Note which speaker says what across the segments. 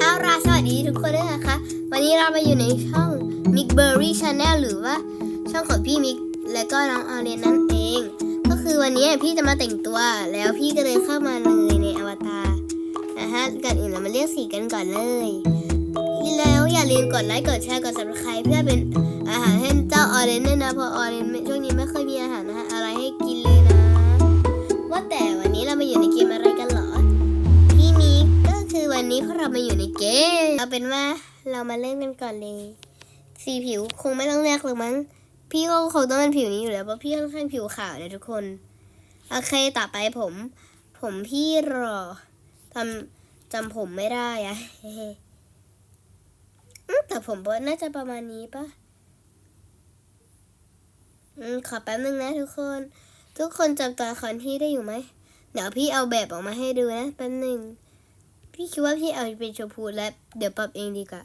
Speaker 1: เอาล่ะสวัสดีทุกคนด้วยนะคะ วันนี้เรามาอยู่ในช่อง Mick Berry Channel หรือว่าช่องของพี่มิกและก็น้องอาเรียนนั่นเอง ก็คือวันนี้พี่จะมาแต่งตัวแล้วพี่ก็เลยเข้ามาเลยในอวตารนะฮะก่อนอื่นเรามาเลือกสีกันก่อนเลยแล้วอย่าลืมกดไลค์กดแชร์กด subscribe เพื่อเป็นอาหารให้เจ้าออเรนด้วยนะเพราะออเรนช่วง พวกเรามาอยู่ในเกมเอาเป็นว่าเรามาเล่นกันก่อนเลย สีผิวคงไม่ต้องเลือกหรอกมั้ง พี่ก็คงต้องเป็นผิวนี้อยู่แล้วเพราะพี่ค่อนข้างผิวขาวเลยทุกคน โอเคต่อไปผม ผมพี่รอทำจำผมไม่ได้อะแต่ผมน่าจะประมาณนี้ปะอขอแป๊บนึงนะทุกคน ทุกคนจำตัวละครที่ได้อยู่ไหม เดี๋ยวพี่เอาแบบออกมาให้ดูนะแป๊บหนึ่ง พี่คิดว่าพี่เอาเป็นชมพูและเดี๋ยวปรับเองดีกว่า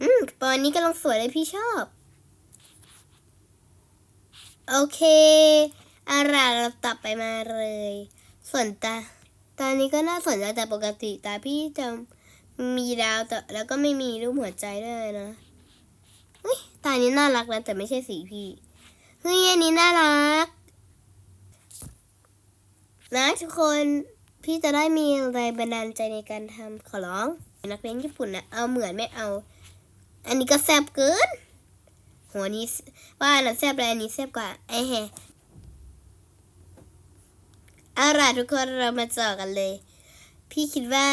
Speaker 1: อืมตอนนี้กำลังสวยเลยพี่ชอบ โอเคอาล่ะเราตับไปมาเลย ส่วนตาตอนนี้ก็น่าสนใจแต่ปกติตาพี่จะมีดาวแต่แล้วก็ไม่มีรูปหัวใจด้วยนะเฮ้ยตานี้น่ารักนะแต่ไม่ใช่สีพี่ เฮ้ยอันนี้น่ารัก นะทุกคนพี่จะได้มีแรงบันดาลใจในการทำขอร้อง นักเรียนญี่ปุ่นนะเอาเหมือนไม่เอา อันนี้ก็แซ่บเกินหัวนี้ว่าอันนั้นแซ่บเลยอันนี้แซ่บกว่าไอ้แฮะเอาล่ะทุกคนเรามาเจอกันเลย พี่คิดว่า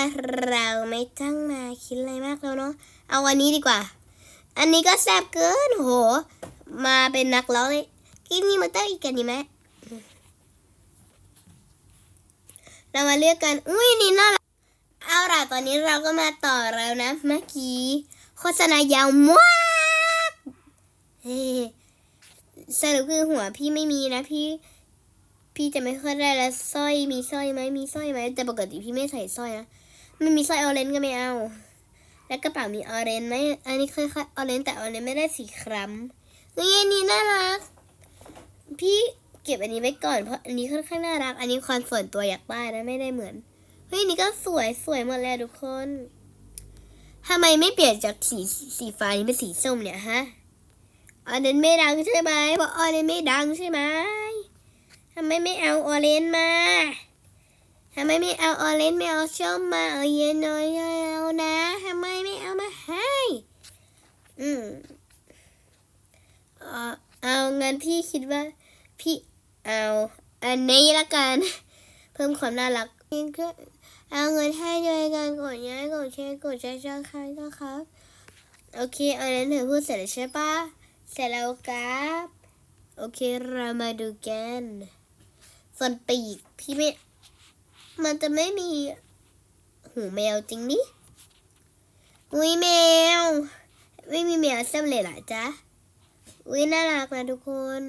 Speaker 1: เราไม่ต้องมาคิดอะไรมากแล้วเนาะเอาวันนี้ดีกว่า อันนี้ก็แซ่บเกินโห มาเป็นนักร้องเลยกินนี่มาเต้าอีกกันดีไหม เรามาเลือกกัน อุ้ยนี่น่ารักเอาล่ะตอนนี้เราก็มาต่อแล้วนะ เมื่อกี้ โฆษณายาวมากเฮ้สรุปคือหัวพี่ไม่มีนะพี่ พี่จะไม่ค่อยได้แล้วสร้อยมีสร้อยไหมมีสร้อยไหมแต่ปกติพี่ไม่ใส่สร้อยนะไม่มีสร้อยออเรนจ์ก็ไม่เอา แล้วกระเป๋ามีออเรนจ์ไหมอันนี้ค่อยๆออเรนจ์แต่ออเรนจ์ไม่ได้สีคล้ำเฮ้ยอันนี้น่ารัก พี่ เก็บอันนี้ไว้ก่อนเพราะอันนี้ค่อนข้างน่ารัก อันนี้ความส่วนตัวอยากได้นะไม่ได้เหมือน เฮ้ยนี่ก็สวยสวยหมดเลยทุกคนทำไมไม่เปลี่ยนจากสีสีฟ้านี้เป็นสีส้มเนี่ยฮะออเรนจ์ไม่ดังใช่ไหมเพราะออเรนจ์ไม่ดังใช่ไหมทำไมไม่เอาออเรนจ์มาทำไมไม่เอาออเรนจ์ไม่เอาส้มมาเอาเย็นน้อยเอานะทำไมไม่เอามาให้ อืมเออเอางั้นพี่คิดว่าพี่ เอาอันนี้ละกัน เพิ่มความน่ารักนี่ก็เอาเงินให้ด้วยกันกดย้ายกดแชร์กดแชร์ช่องคันก็ครับโอเคเอานั้นเธอพูดเสร็จแล้วใช่ปะเสร็จแล้วครับโอเคเรามาดูกันส่วนปีกพี่ไม่มันจะไม่มีหูแมวจริงดิอุ้ยแมว ไม่มีแมวเส้นเลยหรอจ๊ะอุ้ยน่ารักนะทุกคน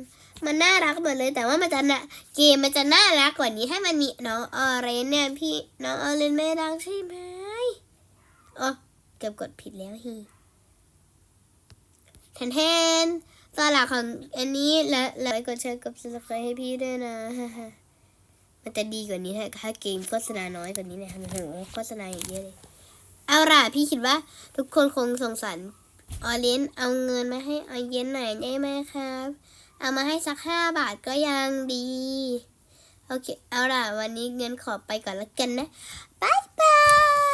Speaker 1: มันน่ารักหมดเลย แต่ว่ามันจะนะเกมมันจะน่ารักกว่านี้ถ้ามันมีน้องออเรนเนี่ยพี่น้องออเรนไม่รักใช่ไหมอ๋อเกือบกดผิดแล้วฮีแทนแทนตอนหลักของอันนี้และและกดแชร์กด subscribe ให้พี่ด้วยนะมันจะดีกว่านี้ถ้าถ้าเกมโฆษณาน้อยกว่านี้เนี่ยโอ้โหโฆษณาอย่างเยอะเลยเอาล่ะพี่คิดว่าทุกคนคงสงสารออเรนเอาเงินมาให้ออเย็นหน่อยได้ไหมครับ เอามาให้สักห้าบาทก็ยังดี โอเค เอาล่ะ วันนี้เงินขอไปก่อนละกันนะบายบาย